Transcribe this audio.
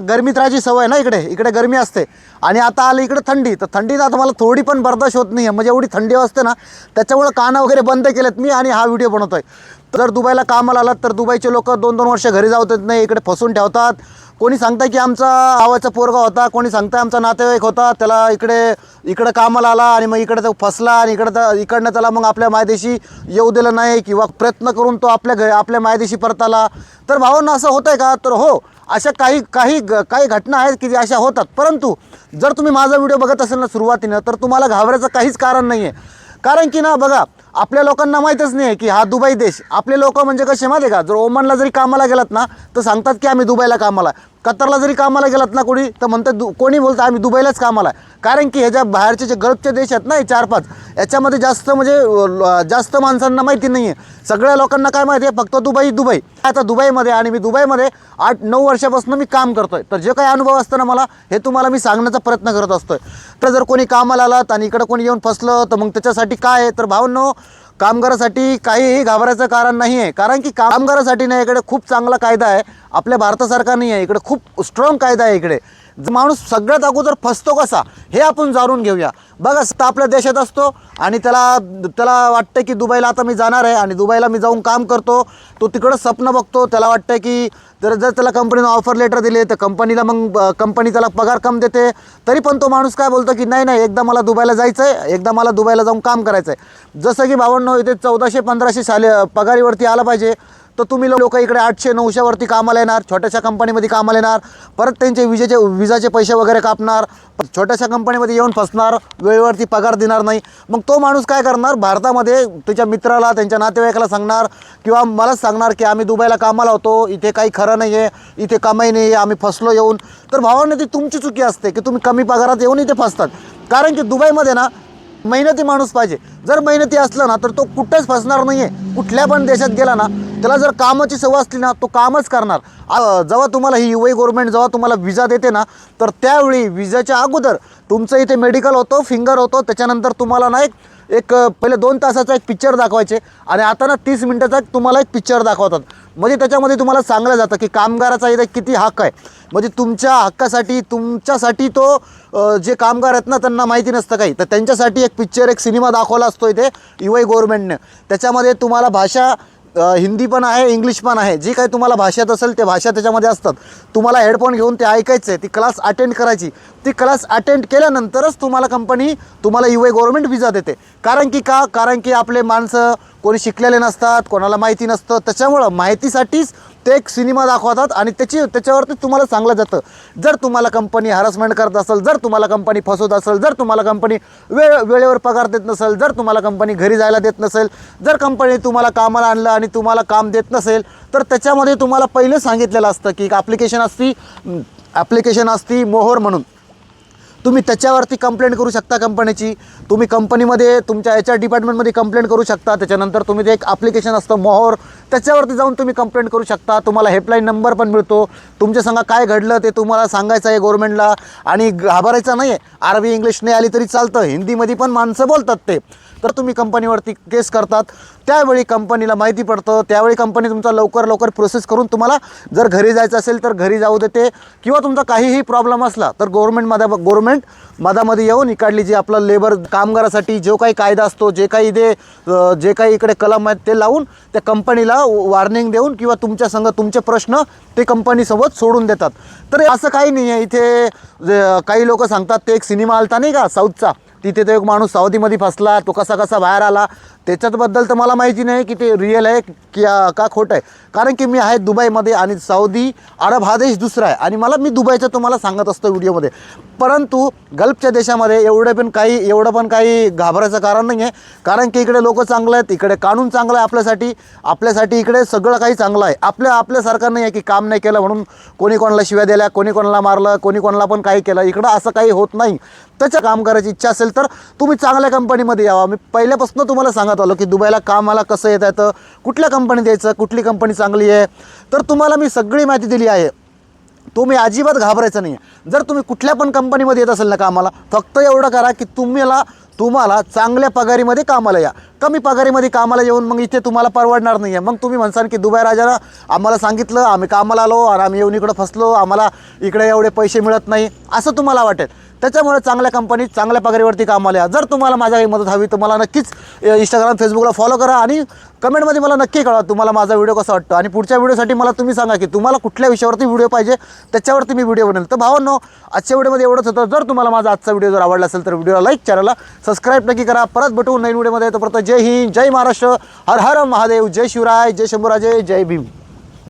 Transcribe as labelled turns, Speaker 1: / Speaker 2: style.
Speaker 1: गरमीत राहायची सवय ना इकडे? इकडे गरमी असते. आणि आता आलं इकडे थंडी. तर थंडीत आता मला थोडी पण बर्दाश्त होत नाही आहे म्हणजे एवढी थंडी असते ना त्याच्यामुळं कानं वगैरे बंद केलेत मी आणि हा व्हिडिओ बनवतोय. जर दुबईला कामाला आलात तर दुबईचे लोक दोन दोन वर्ष घरी जाऊ देत नाही इकडे फसून ठेवतात. कोणी सांगतं की आमचा आवाचा पोरगा होता कोणी सांगतं आमचा नातेवाईक होता त्याला इकडे इकडं कामाला आला आणि मग इकडे तो फसला आणि इकडं तर इकडनं त्याला मग आपल्या मायदेशी येऊ दिलं नाही किंवा प्रयत्न करून तो आपल्या घ आपल्या मायदेशी परत आला तर भावांना असं होतंय का? तर हो अशा काही काही ग- काही घटना आहेत की ज्या अशा होतात. परंतु जर तुम्ही माझा व्हिडिओ बघत असेल ना सुरुवातीनं तर तुम्हाला घाबरायचं काहीच कारण नाही आहे कारण की ना बघा आपल्या लोकांना माहीतच नाही आहे की हा दुबई देश. आपले लोक म्हणजे कसे माहिती आहे का? जर ओमनला जरी कामाला गेलात ना तर सांगतात की आम्ही दुबईला कामाला कतारला जरी कामाला गेलात ना कोणी तर म्हणतात दु कोणी बोलतं आम्ही दुबईलाच कामाला आहे. कारण की ह्याच्या बाहेरचे जे गल्फचे देश आहेत ना हे चार पाच याच्यामध्ये जास्त म्हणजे ल- जास्त माणसांना माहिती नाही आहे सगळ्या लोकांना काय माहिती आहे? फक्त दुबई दुबई. आता दुबईमध्ये आणि मी दुबईमध्ये आठ नऊ वर्षापासून मी काम करतोय. तर जे काही अनुभव असतं ना मला हे तुम्हाला मी सांगण्याचा प्रयत्न करत असतोय. तर जर कोणी कामाला आलात आणि इकडं कोणी येऊन फसलं तर मग त्याच्यासाठी काय आहे? तर भावनो कामगारासाठी काहीही घाबरायचं कारण नाही आहे कारण की कामगारासाठी नाही इकडे खूप चांगला कायदा आहे. आपल्या भारतासारखा नाही आहे. इकडे खूप स्ट्रॉंग कायदा आहे इकडे. माणूस सगळ्यात अगोदर फसतो कसा? हे आपण जाणून घेऊया. बघा तर आपल्या देशात असतो आणि त्याला त्याला वाटतं की दुबईला आता मी जाणार आहे आणि दुबईला मी जाऊन काम करतो. तो तिकडं स्वप्न बघतो. त्याला वाटतं की जर जर त्याला कंपनीनं ऑफर लेटर दिले तर कंपनीला मग कंपनी त्याला पगार कम देते. तरी पण तो माणूस काय बोलतो की नाही नाही एकदा मला दुबईला जायचं आहे एकदा मला दुबईला जाऊन काम करायचं आहे जसं की बावन्न इथे चौदाशे पंधराशे साले पगारीवरती आलं पाहिजे. तर तुम्ही लोक इकडे आठशे नऊशेवरती कामाला येणार छोट्याशा कंपनीमध्ये कामाला येणार परत त्यांचे विजेचे विजाचे पैसे वगैरे कापणार छोट्याशा कंपनीमध्ये येऊन फसणार वेळेवरती पगार देणार नाही. मग तो माणूस काय करणार? भारतामध्ये त्याच्या मित्राला त्यांच्या नातेवाईकाला सांगणार किंवा मलाच सांगणार की आम्ही दुबईला कामाला होतो इथे काही खरं नाही आहे इथे कमाई नाही आहे आम्ही फसलो येऊन. तर भावांना ती तुमची चुकी असते की तुम्ही कमी पगारात येऊन इथे फसतात. कारण की दुबईमध्ये ना मेहनती माणूस पाहिजे. जर मेहनती असला ना तर तो कुठंच फसणार नाही आहे कुठल्या पण देशात गेला ना त्याला जर कामाची सवय असली ना तो कामच करणार. जेव्हा तुम्हाला ही युए गव्हर्नमेंट जेव्हा तुम्हाला विजा देते ना तर त्यावेळी विजाच्या अगोदर तुमचं इथे मेडिकल होतं फिंगर होतं त्याच्यानंतर तुम्हाला ना एक एक पहिले दोन तासाचा एक पिक्चर दाखवायचे आणि आता ना तीस मिनटाचा एक तुम्हाला एक पिक्चर दाखवतात. म्हणजे त्याच्यामध्ये तुम्हाला सांगलं जातं की कामगाराचा इथे किती हक्क आहे. म्हणजे तुमच्या हक्कासाठी तुमच्यासाठी तो जे कामगार आहेत ना त्यांना माहिती नसतं काही. तर त्यांच्यासाठी एक पिक्चर एक सिनेमा दाखवला असतो इथे यू आय गव्हर्नमेंटने त्याच्यामध्ये तुम्हाला भाषा हिंदी पण आहे इंग्लिश पण आहे. जी काही तुम्हाला भाषेत असेल ते भाषा त्याच्यामध्ये असतात. तुम्हाला हेडफोन घेऊन ते ऐकायचं आहे ती क्लास अटेंड करायची. ती क्लास अटेंड केल्यानंतरच तुम्हाला कंपनी तुम्हाला यू ए गव्हर्मेंट विजा देते. कारण की का? कारण की आपले माणसं कोणी शिकलेले नसतात कोणाला माहिती नसतं. त्याच्यामुळं माहितीसाठीच ते एक सिनेमा दाखवतात आणि त्याची त्याच्यावरती तुम्हाला सांगलं जातं. जर तुम्हाला कंपनी हॅरसमेंट करत असेल जर तुम्हाला कंपनी फसवत असेल जर तुम्हाला कंपनी वेळ वेळेवर पगार देत नसेल जर तुम्हाला कंपनी घरी जायला देत नसेल जर कंपनी तुम्हाला कामाला आणलं आणि तुम्हाला काम देत नसेल तर त्याच्यामध्ये तुम्हाला पहिले सांगितलेलं असतं की एक ॲप्लिकेशन असती ॲप्लिकेशन असती मोहोर म्हणून. तुम्ही त्याच्यावरती कंप्लेंट करू शकता कंपनीची तुम्ही कंपनीमध्ये तुमच्या एच आर डिपार्टमेंटमध्ये कंप्लेंट करू शकता. त्याच्यानंतर तुम्ही ते एक ॲप्लिकेशन असतं मोहोर. त्याच्यावरती जाऊन तुम्ही कंप्लेंट करू शकता. तुम्हाला हेल्पलाईन नंबर पण मिळतो. तुमच्या संघा काय घडलं ते तुम्हाला सांगायचं आहे गव्हर्नमेंटला आणि घाबरायचं नाही आहे अरबी इंग्लिश नाही आली तरी चालतं. हिंदीमध्ये पण माणसं बोलतात ते. तर तुम्ही कंपनीवरती केस करतात. त्यावेळी कंपनीला माहिती पडतं. त्यावेळी कंपनी तुमचा लवकर लवकर प्रोसेस करून तुम्हाला जर घरी जायचं असेल तर घरी जाऊ देते. किंवा तुमचा काहीही प्रॉब्लेम असला तर गव्हर्नमेंटमध्ये गव्हर्नमेंट मधामध्ये येऊन इकडली जी आपलं लेबर कामगारासाठी जो काही कायदा असतो जे काही इथे जे काही इकडे कलम आहेत ते लावून त्या कंपनीला वॉर्निंग देऊन किंवा तुमच्या संग तुमचे प्रश्न ते कंपनीसोबत सोडून देतात. तर असं काही नाही आहे इथे काही लोक सांगतात ते एक सिनेमा आलता नाही का साऊथचा तिथे तो एक माणूस साऊदीमध्ये फसला तो कसा कसा बाहेर आला त्याच्याबद्दल तर मला माहिती नाही की ते रिअल आहे की का खोटं आहे. कारण की मी आहे दुबईमध्ये आणि सौदी अरब हा देश दुसरा आहे. आणि मला मी दुबईचं तुम्हाला सांगत असतो व्हिडिओमध्ये. परंतु गल्फच्या देशामध्ये एवढं पण काही एवढं पण काही घाबरायचं कारण नाही आहे. कारण की इकडे लोक चांगलं आहेत इकडे कानून चांगलं आहे आपल्यासाठी आपल्यासाठी इकडे सगळं काही चांगलं आहे. आपल्या आपल्यासारखं नाही आहे की काम नाही केलं म्हणून कोणी कोणाला शिव्या दिल्या कोणी कोणाला मारलं कोणी कोणाला पण काही केलं. इकडं असं काही होत नाही. त्याच्या काम करायची इच्छा असेल तर तुम्ही चांगल्या कंपनीमध्ये यावा. मी पहिल्यापासून तुम्हाला सांगत आलो की दुबईला कामाला कसं येत येतं कुठल्या कंपनीत यायचं कुठली कंपनी चांगली आहे? तर तुम्हाला मी सगळी माहिती दिली आहे. तुम्ही अजिबात घाबरायचं नाही जर तुम्ही कुठल्या पण कंपनीमध्ये येत असेल ना कामाला फक्त एवढं करा की तुम्हाला तुम्हाला चांगल्या पगारीमध्ये कामाला या. कमी पगारीमध्ये कामाला येऊन मग इथे तुम्हाला परवडणार नाही आहे मग तुम्ही म्हणसान की दुबई राजानं आम्हाला सांगितलं आम्ही कामाला आलो आणि आम्ही येऊन इकडं फसलो आम्हाला इकडे एवढे पैसे मिळत नाही. असं तुम्हाला वाटेल. त्याच्यामुळे चांगल्या कंपनीत चांगल्या पगारीवरती कामाला या जर तुम्हाला माझ्या काही मदत हवी तर मला नक्कीच इंस्टाग्राम फेसबुकला फॉलो करा आणि कमेंटमध्ये मला नक्की कळवा तुम्हाला माझा व्हिडिओ कसा वाटतो. आणि पुढच्या व्हिडिओसाठी मला तुम्ही सांगा की तुम्हाला कुठल्या विषयावरती व्हिडिओ पाहिजे त्याच्यावरती मी व्हिडिओ बनेल तर भावांनो आजच्या व्हिडिओमध्ये एवढंच होतं. जर तुम्हाला माझा आजचा व्हिडिओ जर आवडला असेल तर व्हिडिओला लाईक चॅनलला सबस्क्राईब नक्की करा. परत भेटू नवीन व्हिडिओमध्ये तोपर्यंत जय हिंद जय महाराष्ट्र. हर हर महादेव. जय शिवराय जय शंभूराजे जय भीम.